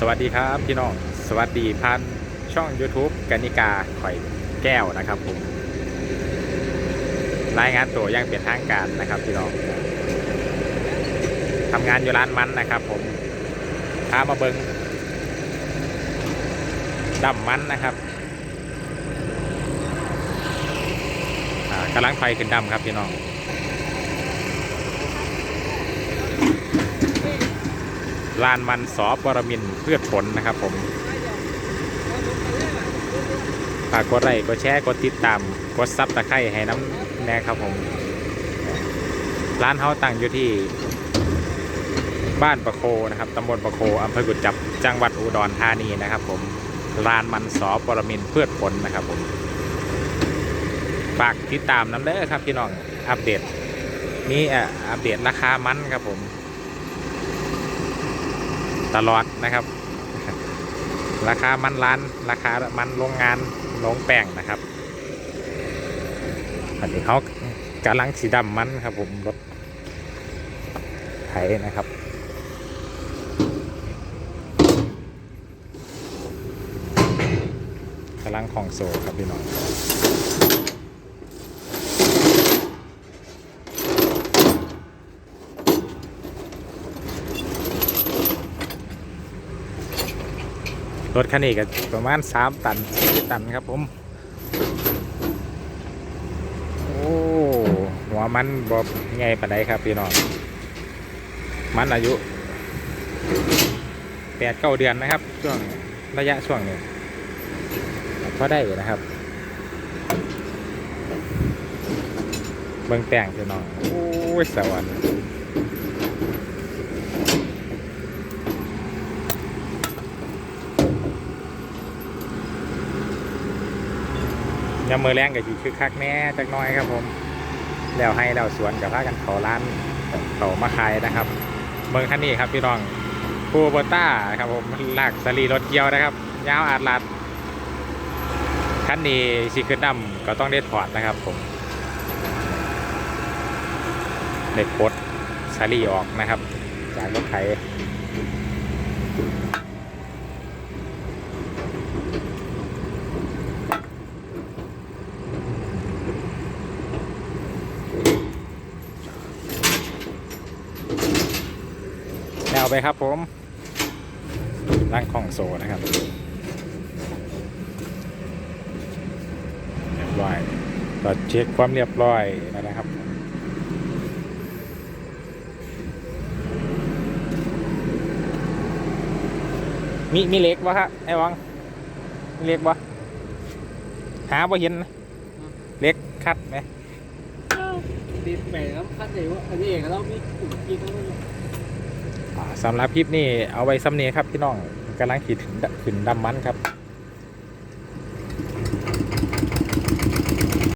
สวัสดีครับพี่น้องสวัสดีพันช่อง YouTube กนิกาข่อยแก้วนะครับผมรายงานตัวยังเป็นทางการนะครับพี่น้องทำงานอยู่ร้านมันนะครับ ผมพามาเบิงดำมันนะครับอ่ากำลังไฟขึ้นดำครับพี่น้อง ลานมันสอบรมินทร์พืชผลนะครับผมฝากกดไลค์กดแชร์กดติดตามกดซับตะไคร้ให้น้ำแน่ครับผมร้านเฮาตั้งอยู่ที่บ้านประโคนะครับตำบลประโคอำเภอกุดจับจังหวัดอุดรธานีนะครับ ผมลานมันสอบรมินทร์พืชผลนะครับผมฝากติดตามน้ำเด้อครับพี่น้องอัปเดตนี่อัปเดตราคามันครับผม ตลอดนะครับ ราคามันร้าน ราคามันโรงงานโรงแป้งนะครับ อันนี้เขากำลังสีดำมันครับผมรถไถนะครับกำลังของโซครับพี่น้อง รถคันนี้ก็ประมาณ3ตัน4ตันครับผม โอ้หัวมันบอบไงปานใดครับพี่น้อง มันอายุแปดเก้าเดือนนะครับ ช่วงระยะช่วงนี้ก็ได้นะครับเบิ่งแต่งพี่น้อง โอ้ยสวรรค์ ยามมือแรงกับอยู่คึกคักแน่จักน้อยครับผม แล้วให้แล้วสวนกับพากันเขาร้านเขามาขายนะครับเมืองคันนี้ครับพี่น้องคูโบต้าครับผมลากสลีรถเกียวนะครับ ยาวอาดลัดคันนี้สีขึ้นดำก็ต้องได้ถอดนะครับผมเด็กปลดสลีออกนะครับ จากรถไถ วไปครับผมร่างของโซนะครับเรียบร้อยตรวจเช็คความเรียบร้อยนะครับมีมีเล็กวะครับไอ้วังมีเล็กวะหาบ่เห็นนะเล็กคัดไหมติดแหมครับคัดเองว่าอันนี้เองเรามีกลุ่มกินแล้ว สำหรับคลิปนี้เอาไว้ซ้ำเนียครับพี่น้องกำลังขีดถึงขึ้นดำมันครับ